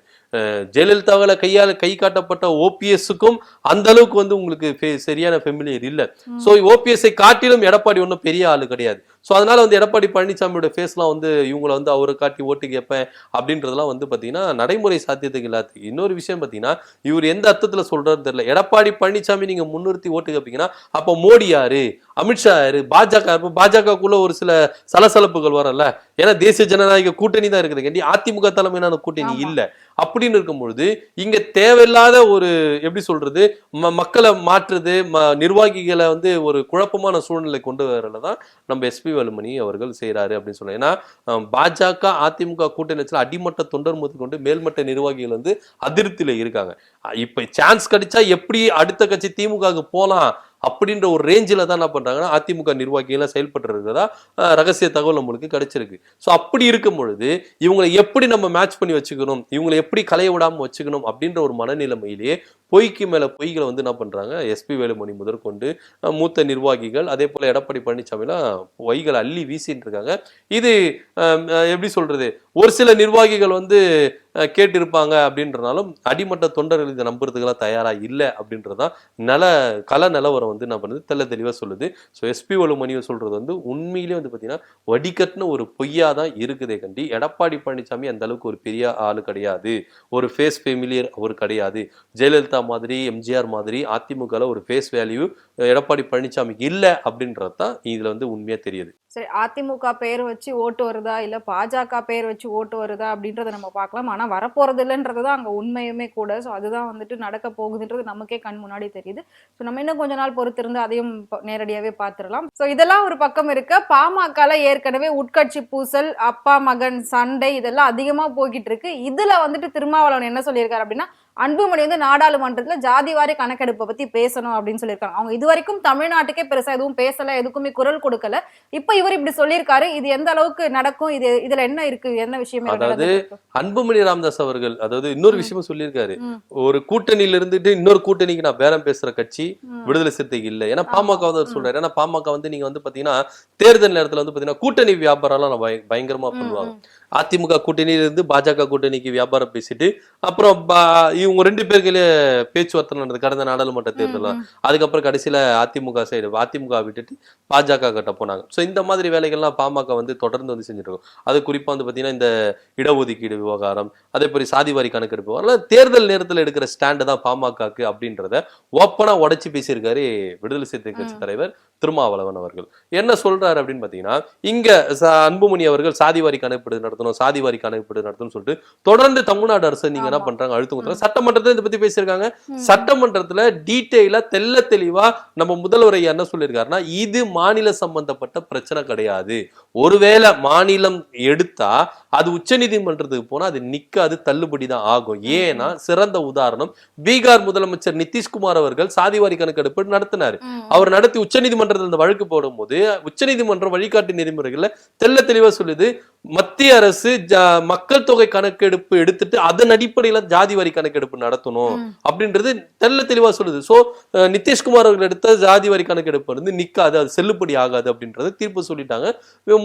ஜெயலலிதாவால கையால் கை காட்டப்பட்ட ஓபிஎஸ்க்கும் அந்த அளவுக்கு வந்து உங்களுக்கு சரியான ஃபெமிலியர் இல்ல. சோ ஓபிஎஸ்ஐ காட்டிலும் எடப்பாடி ஒன்றும் பெரிய ஆளு கிடையாது. சோ அதனால வந்து எடப்பாடி பழனிசாமியோட ஃபேஸ்லாம் வந்து இவங்களை வந்து அவரை காட்டி ஓட்டு கேட்பேன் அப்படின்றதெல்லாம் வந்து பாத்தீங்கன்னா நடைமுறை சாத்தியத்துக்கு இல்லாத இன்னொரு விஷயம் பாத்தீங்கன்னா இவர் எந்த அர்த்தத்துல சொல்றாருன்னு தெரியல. எடப்பாடி பழனிசாமி நீங்க முன்னிறுத்தி ஓட்டு கேட்பீங்கன்னா அப்ப மோடி யாரு? அமித்ஷா யாரு? பாஜக பாஜகக்குள்ள ஒரு சில சலசலப்புகள் வரல ஏன்னா தேசிய ஜனநாயக கூட்டணி தான் இருக்குது. கண்டி அதிமுக தலைமையிலான கூட்டணி. இல்ல. அப்படின்னு இருக்கும் பொழுது இங்க தேவையில்லாத ஒரு எப்படி சொல்றது ம- மக்களை மாற்றுறது ம- நிர்வாகிகளை வந்து ஒரு குழப்பமான சூழ்நிலை கொண்டு வரல தான் நம்ம எஸ்பி வேலுமணி அவர்கள் செய்றாரு அப்படின்னு சொன்னாங்க ஏன்னா பாஜக அதிமுக கூட்டணி வச்சு அடிமட்ட தொண்டர் முதல் கொண்டு மேல்மட்ட நிர்வாகிகள் வந்து அதிருப்தியில் இருக்காங்க. இப்போ இப்ப சான்ஸ் கிடைச்சா எப்படி அடுத்த கட்சி திமுகவுக்கு போலாம்? அப்படின்ற ஒரு ரேஞ்சில் தான் என்ன பண்ணுறாங்கன்னா அதிமுக நிர்வாகிகளாக செயல்பட்டு இருக்கிறதா ரகசிய தகவல் நம்மளுக்கு கிடைச்சிருக்கு. ஸோ அப்படி இருக்கும் பொழுது இவங்களை எப்படி நம்ம மேட்ச் பண்ணி வச்சுக்கணும் இவங்களை எப்படி கலைய விடாமல் வச்சுக்கணும் அப்படின்ற ஒரு மனநிலைமையிலேயே பொய்க்கு மேலே பொய்களை வந்து என்ன பண்ணுறாங்க எஸ்பி வேலுமணி முதற்கொண்டு மூத்த நிர்வாகிகள் அதே போல் எடப்பாடி பழனிசாமிலாம் பொய்களை அள்ளி வீசின்னு இருக்காங்க. இது எப்படி சொல்கிறது ஒரு சில நிர்வாகிகள் வந்து கேட்டிருப்பாங்க அப்படின்றனாலும் அடிமட்ட தொண்டர்கள் இதை நம்புறதுக்கெல்லாம் தயாரா இல்லை அப்படின்றதான் நல கல நிலவரம் வந்து என்ன பண்ணுது தெள்ள தெளிவாக சொல்லுது. ஸோ எஸ்பி வேலுமணி சொல்றது வந்து உண்மையிலேயே வந்து பார்த்தீங்கன்னா வடிகட்டின ஒரு பொய்யா தான் இருக்குதே கண்டி. எடப்பாடி பழனிசாமி அந்த அளவுக்கு ஒரு பெரிய ஆள் கிடையாது. ஒரு ஃபேஸ் ஃபெமிலியர் அவர் கிடையாது. ஜெயலலிதா மாதிரி எம்ஜிஆர் மாதிரி அதிமுகவில் ஒரு ஃபேஸ் வேல்யூ எடப்பாடி பழனிசாமி இல்லை அப்படின்றது தான் இதுல வந்து உண்மையா தெரியுது. சரி அதிமுக பேர் வச்சு ஓட்டு வருதா? இல்ல பாஜக பேர் வச்சு ஓட்டு வருதா? அப்படின்றத நம்ம பார்க்கலாம். ஆனா வரப்போகிறது இல்லைன்றது தான் அங்க உண்மையுமே கூட. ஸோ அதுதான் வந்துட்டு நடக்க போகுதுன்றது நமக்கே கண் முன்னாடி தெரியுது. ஸோ நம்ம இன்னும் கொஞ்ச நாள் பொறுத்திருந்து அதையும் நேரடியாகவே நேரடியாவே பார்த்துடலாம் ஸோ இதெல்லாம் ஒரு பக்கம் இருக்க. பாமகல ஏற்கனவே உட்கட்சி பூசல் அப்பா மகன் சண்டை இதெல்லாம் அதிகமா போய்கிட்டு இருக்கு. இதுல வந்துட்டு திருமாவளவன் என்ன சொல்லியிருக்காரு அப்படின்னா அன்புமணி வந்து நாடாளுமன்றத்துல ஜாதிவாரி கணக்கெடுப்பை பத்தி பேசணும் அப்படின்னு சொல்லியிருக்காங்க. அவங்க இது வரைக்கும் தமிழ்நாட்டுக்கே பெருசா எதுவும் பேசல எதுக்குமே குரல் கொடுக்கல. இப்ப இவர் இப்படி சொல்லியிருக்காரு. இது எந்த அளவுக்கு நடக்கும்? இது இதுல என்ன இருக்கு? என்ன விஷயம் அதாவது? அன்புமணி ராமதாஸ் அவர்கள் அதாவது இன்னொரு விஷயமும் சொல்லியிருக்காரு. ஒரு கூட்டணியில இருந்துட்டு இன்னொரு கூட்டணிக்கு நான் பேரம் பேசுற கட்சி. விடுதலை சிறுத்தைக்கு இல்ல. ஏன்னா. பாமக வந்து சொல்றாரு. ஏன்னா பாமக வந்து நீங்க வந்து பாத்தீங்கன்னா தேர்தல் நேரத்துல வந்து பாத்தீங்கன்னா கூட்டணி நான் பய- பயங்கரமா பண்ணுவாங்க. அதிமுக கூட்டணியில இருந்து பாஜக கூட்டணிக்கு வியாபாரம் பேசிட்டு அப்புறம் இவங்க ரெண்டு பேருக்குள்ளே பேச்சுவார்த்தை நடந்தது கடந்த நாடாளுமன்ற தேர்தல் ம், ம். அதுக்கப்புறம் கடைசியில அதிமுக சைடு அதிமுக விட்டுட்டு பாஜக கிட்ட போனாங்க. சோ இந்த மாதிரி வேலைகள்லாம் பாமக வந்து தொடர்ந்து வந்து செஞ்சுட்டு இருக்கும். அது குறிப்பா வந்து பாத்தீங்கன்னா இந்த இடஒதுக்கீடு விவகாரம் அதே மாதிரி சாதிவாரி கணக்கெடுப்பு அதெல்லாம் தேர்தல் நேரத்துல எடுக்கிற ஸ்டாண்டு தான் பாமகக்கு அப்படின்றத ஓப்பனா உடைச்சு பேசியிருக்காரு விடுதலை சிறுத்தை கட்சி தலைவர் திருமாவளவன் அவர்கள். என்ன சொல்றாரு அப்படின்னு பாத்தீங்கன்னா இங்க அன்புமணி அவர்கள் சாதிவாரி கணக்கெடு நடத்தணும் சாதிவாரி கணக்கெடு நடத்தணும்னு சொல்லிட்டு தொடர்ந்து தமிழ்நாடு அரசு நீங்க என்ன. பண்றாங்க? அழுத்தம் கொடுத்தாங்க சட்டமன்றத்துல இதை பத்தி பேசியிருக்காங்க. சட்டமன்றத்துல டீட்டெயிலா தெள்ள தெளிவா நம்ம முதல்வர் என்ன சொல்லியிருக்காருன்னா இது மாநில சம்பந்தப்பட்ட பிரச்சனை கிடையாது. ஒருவேளை மாநிலம் எடுத்தா அது உச்சநீதிமன்றத்துக்கு போனா அது நிக்காது தள்ளுபடி தான் ஆகும். ஏன்னா சிறந்த உதாரணம் பீகார் முதலமைச்சர் நிதிஷ்குமார் அவர்கள் சாதிவாரி கணக்கெடுப்பு நடத்தினாரு. அவர் நடத்தி உச்சநீதிமன்றத்தில் இந்த வழக்கு போடும்போது உச்சநீதிமன்றம் வழிகாட்டு நெறிமுறைகள்ல தெள்ள தெளிவா சொல்லுது மத்திய அரசு மக்கள் தொகை கணக்கெடுப்பு எடுத்துட்டு அதன் அடிப்படையில ஜாதி வாரி கணக்கெடுப்பு நடத்தணும். அப்படின்றது தெள்ள தெளிவா சொல்லுது. சோ நிதிஷ்குமார் அவர்கள் எடுத்த ஜாதி வாரி கணக்கெடுப்பு வந்து நிக்காது அது செல்லுபடி ஆகாது அப்படின்றத தீர்ப்பு சொல்லிட்டாங்க.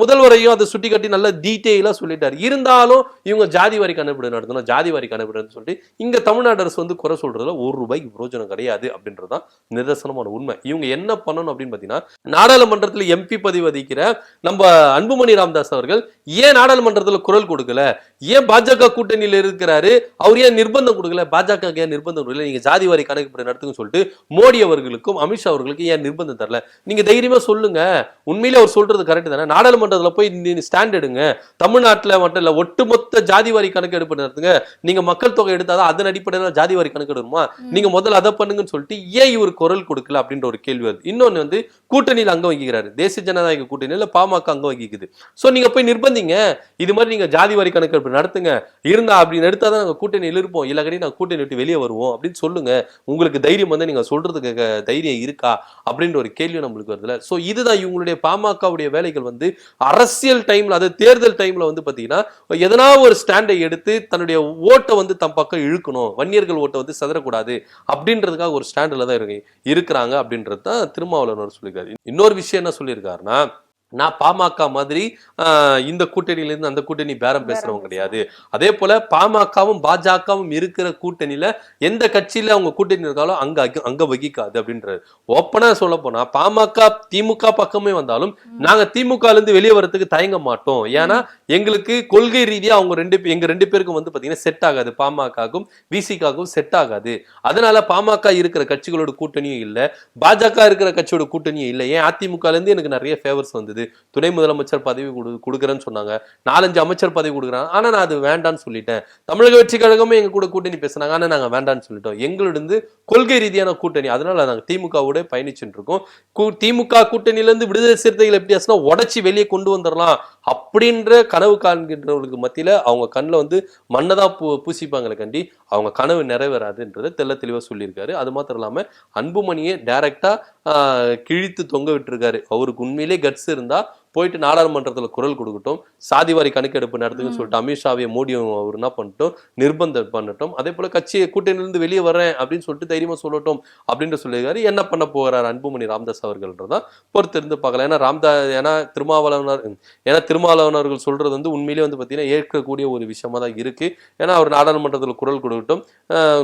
முதல்வரையும் அதை சுட்டி காட்டி நல்லா டீட்டெயிலா சொல்லிட்டாரு. இருந்தாலும் இவங்க ஜாதி வாரி கணக்கெடு நடத்தணும் ஜாதி வாரி கணக்கெடுன்னு சொல்லிட்டு இங்க தமிழ்நாடு அரசு வந்து குறை சொல்றதுல ஒரு ரூபாய்க்கு பிரயோஜனம் கிடையாது அப்படின்றதுதான் நிதர்சனமான உண்மை. இவங்க என்ன பண்ணணும் அப்படின்னு பாத்தீங்கன்னா நாடாளுமன்றத்துல எம்பி பதவி வகிக்கிற நம்ம அன்புமணி ராமதாஸ் அவர்கள் ஏன் நாடாளுமன்றத்துல குரல் கொடுக்கல? ஏன் பாஜக கூட்டணியில இருக்கிறாரு? அவர் ஏன் நிர்பந்தம் கொடுக்கல? பாஜக ஏன் நிர்பந்தம் கொடுக்கல? நீங்க ஜாதி வாரி கணக்கு நடத்துங்க சொல்லிட்டு மோடி அவர்களுக்கும் அமித்ஷா அவர்களுக்கும் ஏன் நிர்பந்தம் தரல? நீங்க தைரியமா சொல்லுங்க. உண்மையிலே அவர் சொல்றது கரெக்ட் தானே? நாடாளுமன்றத்துல போய் ஸ்டாண்ட் எடுங்க. தமிழ்நாட்டுல மட்டும் இல்ல ஒட்டுமொத்த ஜாதி வாரி கணக்கெடுப்பு நடத்துங்க. நீங்க மக்கள் தொகை எடுத்தாதான் அதன் அடிப்படையில ஜாதி வாரி கணக்கெடுமா நீங்க முதல்ல அதை பண்ணுங்கன்னு சொல்லிட்டு ஏன் இவர் குரல் கொடுக்கல அப்படின்ற ஒரு கேள்வி வருது. இன்னொன்னு வந்து கூட்டணியில் அங்க வகிக்கிறாரு. தேசிய ஜனநாயக கூட்டணியில பாமக அங்க வகிக்குது. சோ நீங்க போய் நிர்பந்திங்க. இது மாதிரி நீங்க ஜாதி வரி கணக்கெடுப்பு நடத்துங்க. இருந்தா அப்படி எடுத்தாதான் நாங்க கூட்டணியில் இருப்போம். இல்லக்கடி நாங்க கூட்டணி விட்டு வெளியே வருவோம். அப்படின்னு சொல்லுங்க. உங்களுக்கு தைரியம் வந்து நீங்க சொல்றதுக்கு தைரியம் இருக்கா? அப்படின்ற ஒரு கேள்வி நம்மளுக்கு வருதுல சோ இதுதான் இவங்களுடைய பாமகவுடைய வேலைகள் வந்து அரசியல் டைம்ல அது தேர்தல் டைம்ல வந்து பாத்தீங்கன்னா எதனா ஒரு ஸ்டாண்டை எடுத்து தன்னுடைய ஓட்டை வந்து தம் பக்கம் இழுக்கணும். வன்னியர்கள் ஓட்டை வந்து செதறக்கூடாது. அப்படின்றதுக்காக ஒரு ஸ்டாண்டில் தான் இருக்கு இருக்கிறாங்க அப்படின்றது தான் திருமாவளவன் சொல்லியிருக்காரு. இன்னொரு விஷயம் என்ன சொல்லியிருக்காருன்னா நான் பாமக மாதிரி இந்த கூட்டணியில இருந்து அந்த கூட்டணி பேரம் பேசுறவங்க கிடையாது. அதே போல பாமகவும் பாஜகவும் இருக்கிற கூட்டணியில எந்த கட்சியில அவங்க கூட்டணி இருக்காலும் அங்க அங்க- வகிக்காது அப்படின்றாரு. ஓப்பனா சொல்ல போனா பாமக திமுக பக்கமே வந்தாலும் நாங்க திமுக இருந்து வெளியே வரதுக்கு தயங்க மாட்டோம். ஏன்னா எங்களுக்கு கொள்கை ரீதியா அவங்க ரெண்டு எங்க ரெண்டு பேருக்கும் வந்து பாத்தீங்கன்னா செட் ஆகாது. பாமகக்கும் விசிகாக்கும் செட் ஆகாது. அதனால பாமக இருக்கிற கட்சிகளோட கூட்டணியும் இல்ல. பாஜக இருக்கிற கட்சியோட கூட்டணியும் இல்ல. ஏன் அதிமுக இருந்து எனக்கு நிறைய ஃபேவர்ஸ் இருந்தது துணை முதலமைச்சர் பதவி கொடு கொடுக்குறேன்னு சொன்னாங்க. நாலஞ்சு அமைச்சர் பதவி கொடுக்குறாங்க. ஆனா நான் அது வேண்டான்னு சொல்லிட்டேன். தமிழக வெற்றி கழகமும் எங்க கூட கூட்டணி பேசுனாங்க. ஆனா நாங்க வேண்டான்னு சொல்லிட்டோம். எங்களிருந்து கொள்கை ரீதியான கூட்டணி. அதனால நாங்க திமுகவோட பயணிச்சுட்டு இருக்கோம். கூ- திமுக கூட்டணியில இருந்து விடுதலை சிறுத்தைகள் எப்படி ஆச்சுன்னா உடச்சி வெளியே கொண்டு வந்துடலாம் அப்படின்ற கனவு காண்கின்றவர்களுக்கு மத்தியில அவங்க கண்ணில் வந்து மண்ணை தான் பூ பூசிப்பாங்களே கண்டி அவங்க கனவு நிறைவேறாதுன்றதை தெள்ள தெளிவா சொல்லியிருக்காரு. அது மாத்திரம் இல்லாமல் அன்புமணியை டைரக்டா கிழித்து தொங்க விட்டுருக்காரு. அவருக்கு உண்மையிலே கட்ஸ் இருந்தா போயிட்டு நாடாளுமன்றத்துல குரல் கொடுக்கட்டும் சாதிவாரி கணக்கெடுப்பு நடத்துங்கன்னு சொல்லிட்டு அமித்ஷாவையும் மோடியும் அவர் என்ன பண்ணட்டும் நிர்பந்தம் பண்ணட்டும். அதே போல கட்சியை கூட்டணியிலிருந்து வெளியே வரேன் அப்படின்னு சொல்லிட்டு தைரியமா சொல்லட்டும் அப்படின்னு சொல்லியிருக்காரு. என்ன பண்ண போகிறார் அன்புமணி ராமதாஸ் அவர்கள்ன்றதான் பொறுத்து இருந்து பார்க்கலாம். ஏன்னா ராம்தா ஏன்னா திருமாவளவனர் ஏன்னா திருமாவளவன் அவர்கள் சொல்றது வந்து உண்மையிலேயே வந்து பார்த்தீங்கன்னா ஏற்கக்கூடிய ஒரு விஷயமா தான் இருக்கு. ஏன்னா அவர் நாடாளுமன்றத்தில் குரல் கொடுக்கட்டும்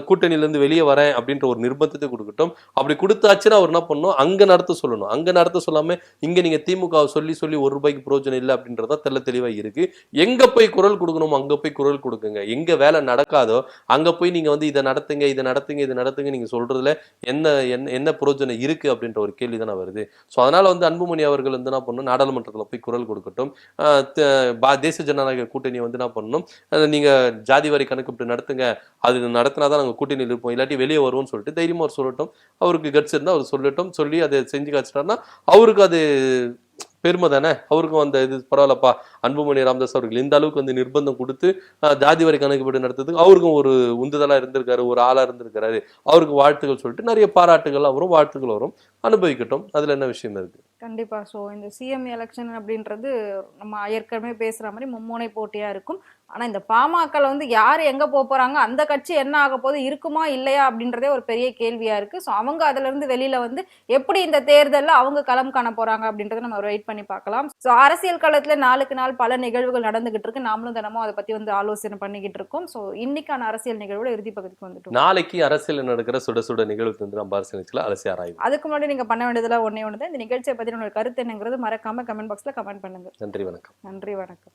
கூட்டணியிலிருந்து வெளியே வரேன் அப்படின்ற ஒரு நிர்பந்தத்தை கொடுக்கட்டும். அப்படி கொடுத்தாச்சுன்னா அவர் என்ன பண்ணணும்? அங்க நடத்த சொல்லணும். அங்க நடத்த சொல்லாம இங்க நீங்க திமுக சொல்லி சொல்லி ஒரு ரூபாய்க்கு பிரோஜனம் இல்லை அப்படின்றதா தெல்ல தெளிவாக இருக்கு. எங்க போய் குரல் கொடுக்கணுமோ அங்க போய் குரல் கொடுக்குங்க. எங்க வேலை நடக்காதோ அங்க போய் நீங்க வந்து இதை நடத்துங்க இதை நடத்துங்க இதை நடத்துங்க நீங்க சொல்றதுல என்ன என்ன என்ன பிரயோஜனம் இருக்கு அப்படின்ற ஒரு கேள்வி தானே வருது. ஸோ அதனால வந்து அன்புமணி அவர்கள் வந்து என்ன பண்ணணும்? நாடாளுமன்றத்தில் போய் குரல் கொடுக்கட்டும். பா- தேசிய ஜனநாயக கூட்டணி வந்து என்ன பண்ணணும்? நீங்க ஜாதி வரி கணக்கு இப்படி நடத்துங்க. அது நடத்தினாதான் நாங்கள் கூட்டணியில் இருப்போம். இல்லாட்டி வெளியே வருவோம்னு சொல்லிட்டு தைரியமாக அவர் சொல்லட்டும். அவருக்கு கட்ஸ் இருந்தால் அவர் சொல்லட்டும். சொல்லி அதை செஞ்சு காய்ச்சிட்டாருன்னா அவருக்கு அது பெருமை தானே? அவருக்கும் அந்த இது பரவாயில்லப்பா. அன்புமணி ராமதாஸ் அவர்கள் இந்த அளவுக்கு வந்து நிர்பந்தம் கொடுத்து ஜாதி வரை கணக்குப்படி நடத்துறதுக்கு அவருக்கும் ஒரு உந்துதலா இருந்திருக்காரு ஒரு ஆளா இருந்திருக்காரு. அவருக்கு வாழ்த்துக்கள் சொல்லிட்டு நிறைய பாராட்டுகள் வரும் வாழ்த்துக்கள் வரும் அனுபவிக்கட்டும். அதுல என்ன விஷயம் இருக்கு? கண்டிப்பா. ஸோ இந்த சிஎம் எலெக்ஷன் அப்படின்றது நம்ம ஏற்கனவே பேசுற மாதிரி மும்முனை போட்டியா இருக்கும். ஆனா இந்த பாமகல வந்து யார் எங்க போக போறாங்க அந்த கட்சி என்ன ஆக போகுது இருக்குமா இல்லையா அப்படின்றதே ஒரு பெரிய கேள்வியா இருக்கு. ஸோ அவங்க அதுல இருந்து வெளியில வந்து எப்படி இந்த தேர்தல்ல அவங்க களம் காண போறாங்க அப்படின்றத நம்ம வெயிட் பண்ணி பார்க்கலாம். ஸோ அரசியல் களத்துல நாளுக்கு நாள் பல நிகழ்வுகள் நடந்துகிட்டு இருக்கு. நாமளும் தினமும் அதை பத்தி வந்து ஆலோசனை பண்ணிக்கிட்டு இருக்கோம். ஸோ இன்னைக்கான அரசியல் நிகழ்வோட இறுதி பகுதிக்கு வந்துட்டோம். நாளைக்கு அரசியல் நடக்கிற சுட சுட நிகழ்வு வந்து நம்ம அரசியல் அலசி ஆராய்வு அதுக்கு முன்னாடி நீங்க பண்ண வேண்டியதுல ஒண்ணே ஒன்று தான் இந்த நிகழ்ச்சியை பத்தி உங்களோட கருத்து என்னங்கிறது மறக்காம கமெண்ட் பாக்ஸ்ல கமெண்ட் பண்ணுங்க. நன்றி வணக்கம். நன்றி வணக்கம்.